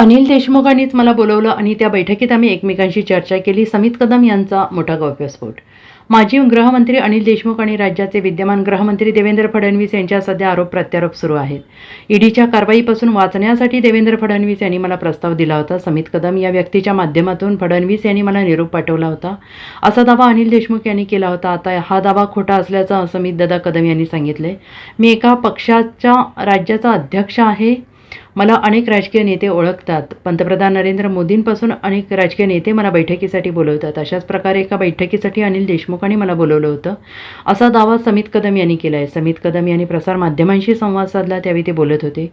अनिल देशमुखांनीच मला बोलवलं आणि त्या बैठकीत आम्ही एकमेकांशी चर्चा केली. समित कदम यांचा मोठा गौप्यस्फोट. माजी गृहमंत्री अनिल देशमुख आणि राज्याचे विद्यमान गृहमंत्री देवेंद्र फडणवीस यांच्या सध्या आरोप प्रत्यारोप सुरू आहेत. ईडीच्या कारवाईपासून वाचण्यासाठी देवेंद्र फडणवीस यांनी मला प्रस्ताव दिला होता. समित कदम या व्यक्तीच्या माध्यमातून फडणवीस यांनी मला निरोप पाठवला होता. असा दावा अनिल देशमुख यांनी केला होता. आता हा दावा खोटा असल्याचं समित दादा कदम यांनी सांगितले मी एका पक्षाच्या राज्याचा अध्यक्ष आहे. मला अनेक राजकीय नेते ओळखतात. पंतप्रधान नरेंद्र मोदींपासून अनेक राजकीय नेते मला बैठकीसाठी बोलवतात. अशाच प्रकारे एका बैठकीसाठी अनिल देशमुखांनी मला बोलवलं होतं. असा दावा समित कदम यांनी केला आहे समित कदम यांनी प्रसारमाध्यमांशी संवाद साधला त्यावेळी ते बोलत होते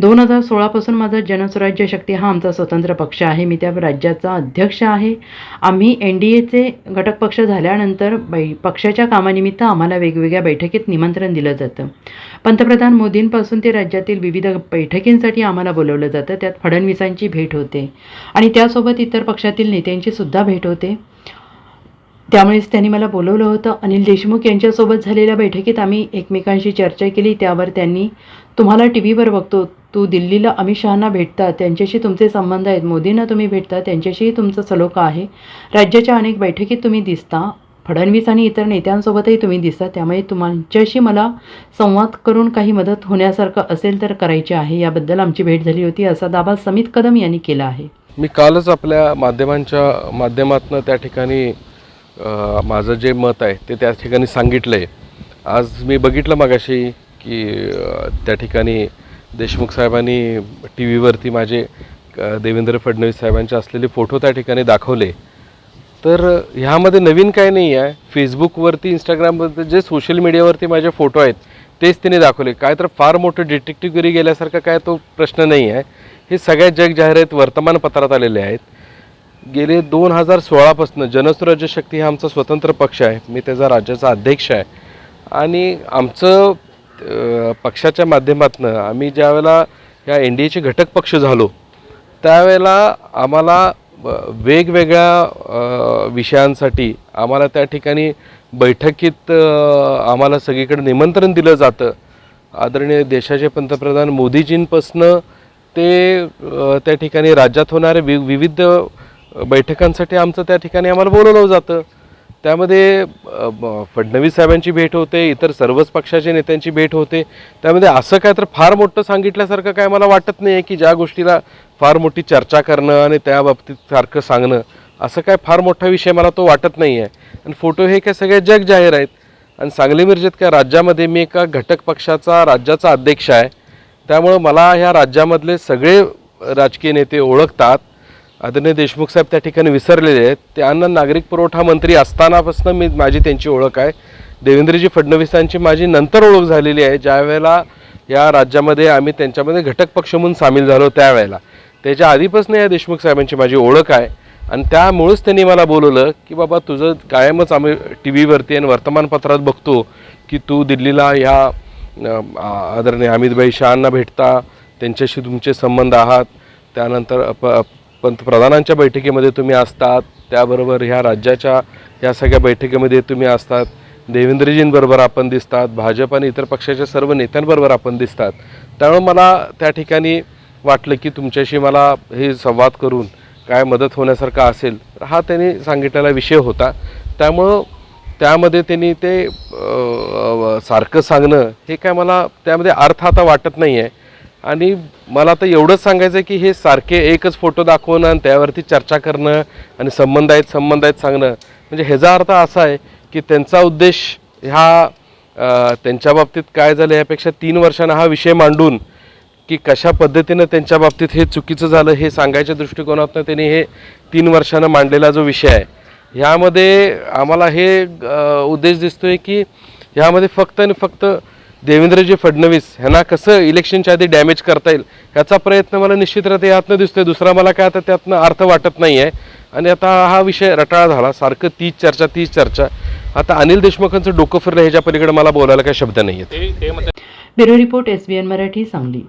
दोन हजार सोळापासून माझा जनसुराज्य शक्ती हा आमचा स्वतंत्र पक्ष आहे. मी त्या राज्याचा अध्यक्ष आहे. आम्ही एन डी एचे घटक पक्ष झाल्यानंतर बै पक्षाच्या कामानिमित्त आम्हाला वेगवेगळ्या बैठकीत निमंत्रण दिलं जातं. पंतप्रधान मोदींपासून ते राज्यातील विविध बैठकींसाठी आम्हाला बोलवलं जातं. त्यात फडणवीसांची भेट होते. आणि त्यासोबत इतर पक्षातील नेत्यांची सुद्धा भेट होते. त्यामुळेच त्यांनी मला बोलवलं होतं. अनिल देशमुख यांच्यासोबत झालेल्या बैठकीत आम्ही एकमेकांशी चर्चा केली. त्यावर त्यांनी तुम्हाला टी व्हीवर बघतो. तू दिल्लीला अमित शहांना भेटता. त्यांच्याशी तुमचे संबंध आहेत. मोदींना तुम्ही भेटता. त्यांच्याशीही तुमचा सलोखा आहे. राज्याच्या अनेक बैठकीत तुम्ही दिसता. फडणवीस आणि इतर नेत्यांसोबतही तुम्ही दिसता त्यामुळे तुमच्याशी मला संवाद करून काही मदत होण्यासारखं असेल तर करायची आहे. याबद्दल आमची भेट झाली होती असा दावा समित कदम यांनी केला आहे. मी कालच आपल्या माध्यमांच्या माध्यमातून त्या ठिकाणी माझं जे मत आहे ते त्या ठिकाणी सांगितलं आहे आज मी बघितलं मागाशी की त्या ठिकाणी देशमुख साहेबांनी टी व्हीवरती माझे देवेंद्र फडणवीस साहेबांचे असलेले फोटो त्या ठिकाणी दाखवले. तर ह्यामध्ये नवीन काय नाही आहे फेसबुकवरती इंस्टाग्रामवरती जे सोशल मीडियावरती माझे फोटो आहेत तेच तिने दाखवले. काय तर फार मोठं डिटेक्टिव्हगिरी गेल्यासारखा काय तो प्रश्न नाही आहे हे सगळ्यात जग जाहीर आहेत वर्तमानपत्रात आलेले आहेत. गेले दोन हजार सोळापासून जनसुराज्य शक्ती हा आमचा स्वतंत्र पक्ष आहे. मी त्याचा राज्याचा अध्यक्ष आहे. आणि आमचं पक्षाच्या माध्यमातून आम्ही ज्यावेळेला या एन डी एचे घटक पक्ष झालो त्यावेळेला आम्हाला वेगवेगळ्या विषयांसाठी आम्हाला त्या ठिकाणी बैठकीत आम्हाला सगळीकडे निमंत्रण दिलं जातं. आदरणीय देशाचे पंतप्रधान मोदीजींपासनं ते त्या ठिकाणी राज्यात होणाऱ्या वि विविध बैठकांसाठी आमचं त्या ठिकाणी आम्हाला बोलवलं जातं. त्यामध्ये फडणवीस साहेबांची भेट होते इतर सर्वच पक्षाच्या नेत्यांची भेट होते. त्यामध्ये असं काय तर फार मोठं सांगितल्यासारखं काय मला वाटत नाही आहे की ज्या गोष्टीला फार मोठी चर्चा करणं आणि त्या बाबतीत सारखं सांगणं असं काय फार मोठा विषय मला तो वाटत नाही आहे आणि फोटो हे काय सगळे जग जाहीर आहेत. आणि सांगली मिरजेत काय राज्यामध्ये मी एका घटक पक्षाचा राज्याचा अध्यक्ष आहे. त्यामुळं मला ह्या राज्यामधले सगळे राजकीय नेते ओळखतात. आदरणीय देशमुख साहेब त्या ठिकाणी विसरलेले आहेत. त्यांना नागरिक पुरवठा मंत्री असतानापासून मी माझी त्यांची ओळख आहे. देवेंद्रजी फडणवीसांची माझी नंतर ओळख झालेली आहे. ज्यावेळेला या राज्यामध्ये आम्ही त्यांच्यामध्ये घटक पक्ष म्हणून सामील झालो त्यावेळेला. त्याच्या आधीपासून या देशमुख साहेबांची माझी ओळख आहे. आणि त्यामुळेच त्यांनी मला बोलवलं की बाबा तुझं कायमच आम्ही टी व्हीवरती आणि वर्तमानपत्रात बघतो की तू दिल्लीला ह्या आदरणीय अमितभाई शहांना भेटता. त्यांच्याशी तुमचे संबंध आहात. त्यानंतर प पंतप्रधानांच्या बैठकीमध्ये तुम्ही असतात त्याबरोबर ह्या राज्याच्या या सगळ्या बैठकीमध्ये तुम्ही असतात. देवेंद्रजींबरोबर आपण दिसतात भाजप आणि इतर पक्षाच्या सर्व नेत्यांबरोबर आपण दिसतात. त्यामुळे मला त्या ठिकाणी वाटलं की तुमच्याशी मला हे संवाद करून काय मदत होण्यासारखा असेल तर हा त्यांनी सांगितलेला विषय होता. त्यामुळं त्यामध्ये त्यांनी ते सारखं सांगणं हे काय मला त्यामध्ये अर्थ आता वाटत नाही आहे आणि मला तर एवढंच सांगायचं आहे की हे सारखे एकच फोटो दाखवणं आणि त्यावरती चर्चा करणं आणि संबंध आहेत संबंध आहेत सांगणं म्हणजे ह्याचा अर्थ असा आहे की त्यांचा उद्देश ह्या त्यांच्या बाबतीत काय झालं यापेक्षा तीन वर्षांना हा विषय मांडून की कशा पद्धतीनं त्यांच्या बाबतीत हे चुकीचं झालं हे सांगायच्या दृष्टिकोनातून त्यांनी हे तीन वर्षानं मांडलेला जो विषय आहे. ह्यामध्ये आम्हाला हे उद्देश दिसतो आहे की ह्यामध्ये फक्त आणि फक्त देवेंद्रजी फडणवीस ह्यांना कसं इलेक्शनच्या आधी डॅमेज करता येईल ह्याचा प्रयत्न मला निश्चितरित्या यातनं दिसतोय. दुसरा मला काय आता त्यातनं अर्थ वाटत नाही आहे आणि आता हा विषय रटाळा झाला. सारखं तीच चर्चा तीच चर्चा. आता अनिल देशमुखांचं डोकं फिरलं ह्याच्या पलीकडे मला बोलायला काही शब्द नाही आहेत bureau report S B N Marathi Sangli.